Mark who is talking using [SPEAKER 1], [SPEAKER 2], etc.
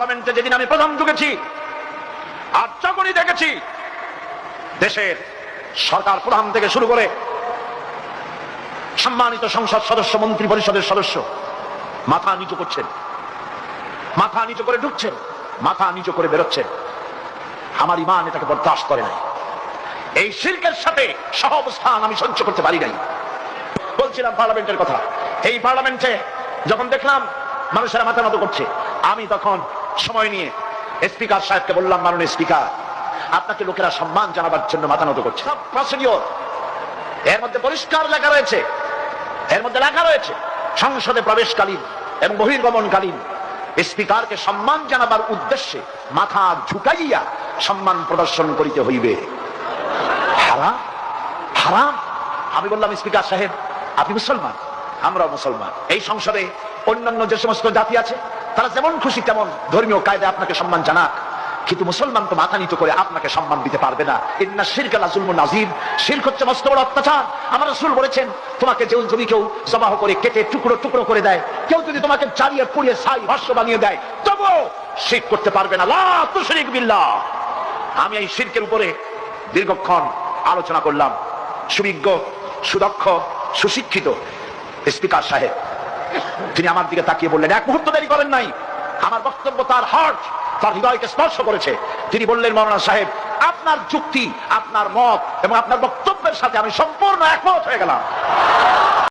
[SPEAKER 1] পার্লামেন্টে যেদিন আমি প্রথম ঢুকেছি, আর যখনই দেখেছি, দেশের সরকার প্রধান থেকে শুরু করে সম্মানিত সংসদ সদস্য, মন্ত্রী পরিষদের সদস্য, মাথা নিচু করছেন। মাথা নিচু করে ঢুকছেন, মাথা নিচু করে বেরোচ্ছেন। আমার ইমান এটাকে বরদাস্ত করে নাই। এই শিল্পের সাথে সহ অবস্থান আমি সহ্য করতে পারি নাই। বলছিলাম পার্লামেন্টের কথা। এই পার্লামেন্টে যখন দেখলাম মানুষেরা মাথা মতো করছে, আমি তখন সময় নিয়ে স্পিকার সাহেবকে বললাম, মাননীয় স্পিকার, আপনাকে লোকেরা সম্মান জানাবার জন্য মাথা নত করছে। প্রসিডিওর এর মধ্যে পরিষ্কার লেখা রয়েছে। এর মধ্যে লেখা রয়েছে, সংসদে প্রবেশকালীন এবং বহির্গমনকালীন স্পিকারকে সম্মান জানাবার উদ্দেশ্যে মাথা ঝুঁকাইয়া সম্মান প্রদর্শন করিতে হইবে। হারাম হারাম। আমি বললাম, স্পিকার সাহেব, আপনি মুসলমান, আমরাও মুসলমান। এই সংসদে অন্যান্য যে সমস্ত জাতি আছে তারা যেমন খুশি তেমন ধর্মীয় কায়দায় আপনাকে সম্মান জানাক। কিন্তু মুসলমান তো মাথা নিচু করে আপনাকে সম্মান দিতে পারবে না। ইন্না শিরক আলা জুলমুন নাজিম শিরক হচ্ছে মস্ত বড় অত্যাচার। আমার রাসূল বলেছেন, তোমাকে যেও যদি কেউ জবাহ করে কেটে টুকরো টুকরো করে দেয়, কেউ যদি তোমাকে জ্বালিয়ে পুড়িয়ে ছাই ভাষ্য বানিয়ে দেয়, তবুও শিরক করতে পারবে না। লা তুশরিক বিল্লাহ। আমি এই শিরকের উপরে দীর্ঘক্ষণ আলোচনা করলাম। সুবিজ্ঞ, সুদক্ষ, সুশিক্ষিত স্পিকার সাহেব। তিনি আমার দিকে তাকিয়ে বললেন, এক মুহূর্ত দেরি করেন নাই। আমার বক্তব্য তার হার্ট তার হৃদয়কে স্পর্শ করেছে। তিনি বললেন, মৌলানা সাহেব, আপনার যুক্তি, আপনার মত এবং আপনার বক্তব্যের সাথে আমি সম্পূর্ণ একমত হয়ে গেলাম।